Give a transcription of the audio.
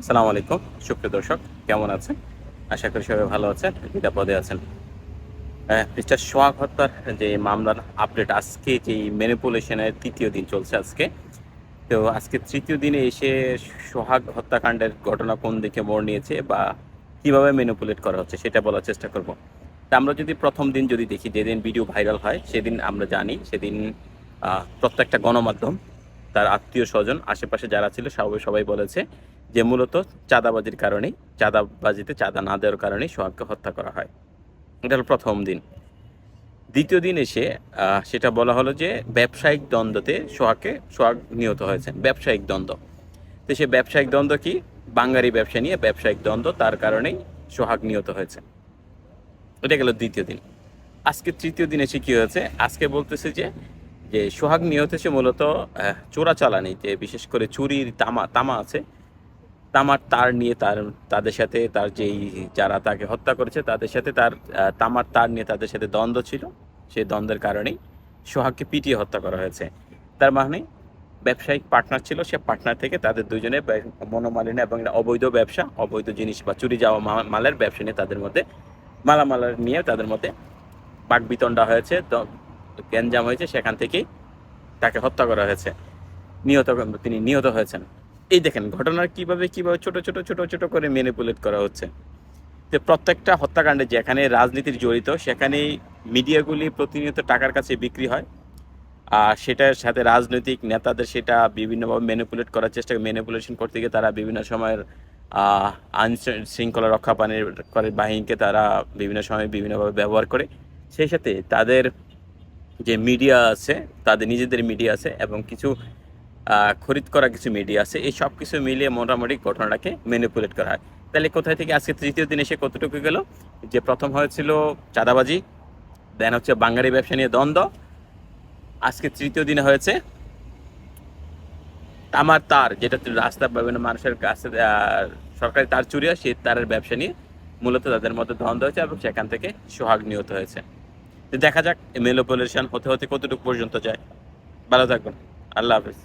আসসালামু আলাইকুম। সুপ্রিয় দর্শক, কেমন আছেন? আশা করি সবাই ভালো আছেন, নিরাপদে আছেন। মিস্টার সোহাগ হত্যার যে মামলার আপডেট আজকে যে ম্যানিপুলেশনের তৃতীয় দিন চলছে আজকে, তো আজকে তৃতীয় দিনে এসে সোহাগ হত্যাকাণ্ডের ঘটনা কোন দিকে মোড় নিয়েছে বা কীভাবে ম্যানিপুলেট করা হচ্ছে সেটা বলার চেষ্টা করব। তা আমরা যদি প্রথম দিন যদি দেখি, যেদিন ভিডিও ভাইরাল হয়, সেদিন আমরা জানি, সেদিন প্রত্যেকটা গণমাধ্যম, তার আত্মীয় স্বজন আশেপাশে যারা ছিল, সবাই সবাই বলেছে যে মূলত চাঁদাবাজির কারণেই, চাঁদাবাজিতে চাঁদা না দেওয়ার কারণেই সোহাগকে হত্যা করা হয়। এটা হলো প্রথম দিন। দ্বিতীয় দিন এসে সেটা বলা হলো যে ব্যবসায়িক দ্বন্দ্বতে সোহাগকে, সোহাগ নিহত হয়েছে ব্যবসায়িক দ্বন্দ্ব। তো সে ব্যবসায়িক দ্বন্দ্ব কি? বাঙালি ব্যবসা নিয়ে ব্যবসায়িক দ্বন্দ্ব, তার কারণেই সোহাগ নিহত হয়েছে। এটা গেল দ্বিতীয় দিন। আজকে তৃতীয় দিন এসে কি হয়েছে? আজকে বলতেছে যে যে সোহাগ নিহত হয়েছে মূলত চোরাচালানি যে বিশেষ করে চুরির তামা তামা আছে। তামার তার নিয়ে তার, তাদের সাথে তার যেই যারা তাকে হত্যা করেছে, তাদের সাথে তার তামার তার নিয়ে তাদের সাথে দ্বন্দ্ব ছিল। সেই দ্বন্দ্বের কারণেই সোহাগকে পিটিয়ে হত্যা করা হয়েছে। তার মানে ব্যবসায়িক পার্টনার ছিল, সে পার্টনার থেকে তাদের দুজনে মনোমালিন্য এবং অবৈধ ব্যবসা, অবৈধ জিনিস বা চুরি যাওয়া মালের ব্যবসা নিয়ে তাদের মধ্যে মালামালার নিয়ে তাদের মধ্যে বাকবিতণ্ডা হয়েছে গ্যাঞ্জাম হয়েছে। সেখান থেকেই তাকে হত্যা করা হয়েছে। নিহত, তিনি নিহত হয়েছেন। এই দেখেন, ঘটনার কীভাবে কীভাবে ছোট ছোট ছোট ছোট করে ম্যানিপুলেট করা হচ্ছে। যে প্রত্যেকটা হত্যাকাণ্ডে যেখানে রাজনীতির জড়িত, সেখানেই মিডিয়াগুলি প্রতিনিয়ত টাকার কাছে বিক্রি হয়। আর সেটার সাথে রাজনৈতিক নেতাদের সেটা বিভিন্নভাবে ম্যানিপুলেট করার চেষ্টা ম্যানিপুলেশন করতে গিয়ে তারা বিভিন্ন সময়ের আইন শৃঙ্খলা রক্ষা পানের করে বাহিনীকে তারা বিভিন্ন সময় বিভিন্নভাবে ব্যবহার করে। সেই সাথে তাদের যে মিডিয়া আছে, তাদের নিজেদের মিডিয়া আছে এবং কিছু খরিদ করা কিছু মিডিয়া আছে, এই সব কিছু মিলিয়ে মোটামুটি ঘটনাটাকে ম্যানিপুলেট করা হয়। তাহলে কোথায় থেকে আজকে তৃতীয় দিন এসে কতটুকু গেল? যে প্রথম হয়েছিল চাঁদাবাজি দেন হচ্ছে বাঙালি ব্যবসা নিয়ে দ্বন্দ্ব। আজকে তৃতীয় দিনে হয়েছে তামার তার, যেটা রাস্তা বিভিন্ন মানুষের কাছে সরকারি তার চুরি হয় সেই তারের ব্যবসা নিয়ে মূলত তাদের মধ্যে দ্বন্দ্ব হয়েছে এবং সেখান থেকে সোহাগ নিহত হয়েছে। দেখা যাক মেলোপলিউশন হতে হতে কতটুকু পর্যন্ত যায়। ভালো থাকবেন। আল্লাহ হাফিজ।